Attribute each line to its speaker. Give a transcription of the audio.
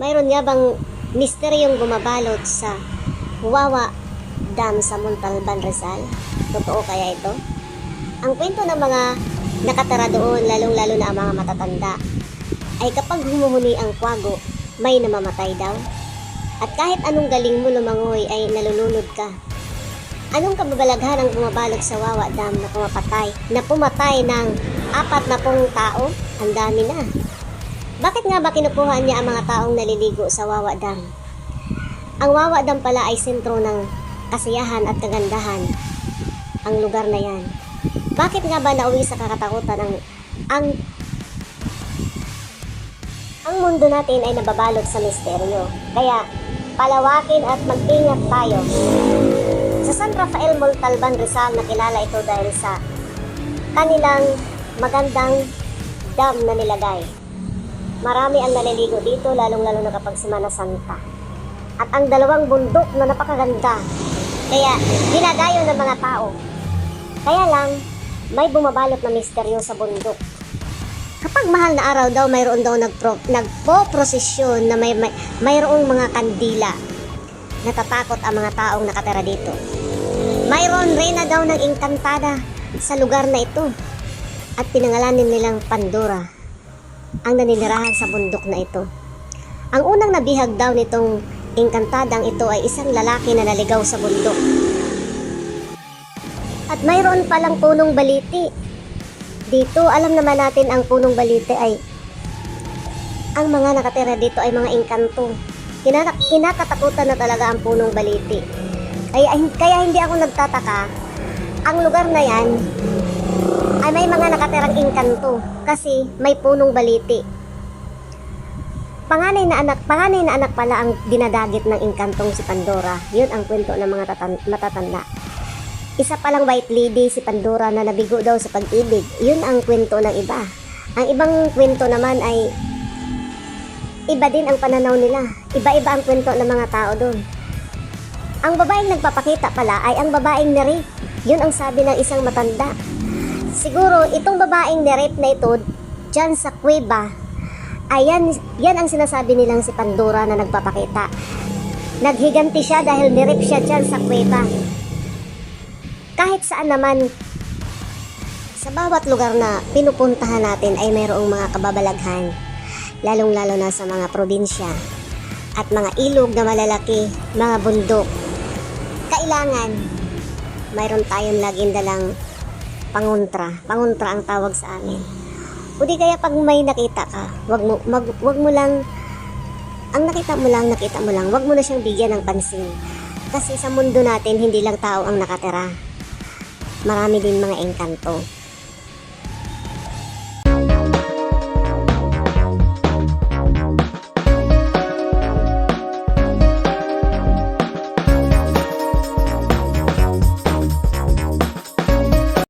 Speaker 1: nga bang misteryong bumabalot sa Wawa Dam sa Montalban, Rizal? Totoo kaya ito? Ang kwento ng mga nakatara doon, lalong-lalo na ang mga matatanda, ay kapag humuhuni ang kwago, may namamatay daw. At kahit anong galing mo lumangoy ay nalulunod ka. Anong kababalaghan ang bumabalot sa Wawa Dam na pumapatay, na pumatay ng apat na pong tao? Ang dami na. Bakit nga ba kinukuha niya ang mga taong naliligo sa Wawa Dam? Ang Wawa Dam pala ay sentro ng kasiyahan at kagandahan. Ang lugar na yan. Bakit nga ba nauwi sa kakatakutan ang ang ang mundo natin ay nababalot sa misteryo. Kaya palawakin at mag-ingat tayo. Sa San Rafael Montalban Rizal nakilala ito dahil sa kanilang magandang dam na nilagay. Marami ang naliligo dito lalong-lalo na kapag Semana Santa. At ang dalawang bundok na napakaganda. Kaya dinadayo ng mga tao. Kaya lang, may bumabalot na misteryo sa bundok. Kapag mahal na araw daw, mayroon daw nagpro, nagpo-prosesyon na may, may mayroong mga kandila. Natatakot ang mga taong nakatira dito. Mayroon rin na daw ng engkantada sa lugar na ito. At pinangalanin nilang Pandora ang naninirahan sa bundok na ito. Ang unang nabihag daw nitong engkantadang ito ay isang lalaki na naligaw sa bundok. At mayroon palang punong baliti. Dito, alam naman natin ang punong baliti ay ang mga nakatira dito ay mga engkanto. Kinata- kinakatakutan na talaga ang punong baliti. Kaya, kaya hindi ako nagtataka. Ang lugar na yan ay may mga nakatirang engkanto kasi may punong baliti. Panganay na anak, panganay na anak pala ang dinadagit ng engkantong si Pandora. Yun ang kwento ng mga tatan- matatanda. Isa palang white lady si Pandora na nabigo daw sa pag-ibig. Yun ang kwento ng iba. Ang ibang kwento naman ay iba din ang pananaw nila. Iba-iba ang kwento ng mga tao doon. Ang babaeng nagpapakita pala ay ang babaeng na-rape. Yun ang sabi ng isang matanda. Siguro itong babaeng na-rape na ito dyan sa kuweba Ayan, yan ang sinasabi nilang si Pandora na nagpapakita. Naghiganti siya dahil nirip siya dyan sa kuweba. Kahit saan naman, sa bawat lugar na pinupuntahan natin ay mayroong mga kababalaghan. Lalong-lalo na sa mga probinsya at mga ilog na malalaki, mga bundok. Kailangan, mayroon tayong laging dalang panguntra. Panguntra ang tawag sa amin. O di kaya pag may nakita ka, wag mo, mag, wag mo lang, ang nakita mo lang, nakita mo lang, wag mo na siyang bigyan ng pansin. Kasi sa mundo natin, hindi lang tao ang nakatira. Marami din mga engkanto.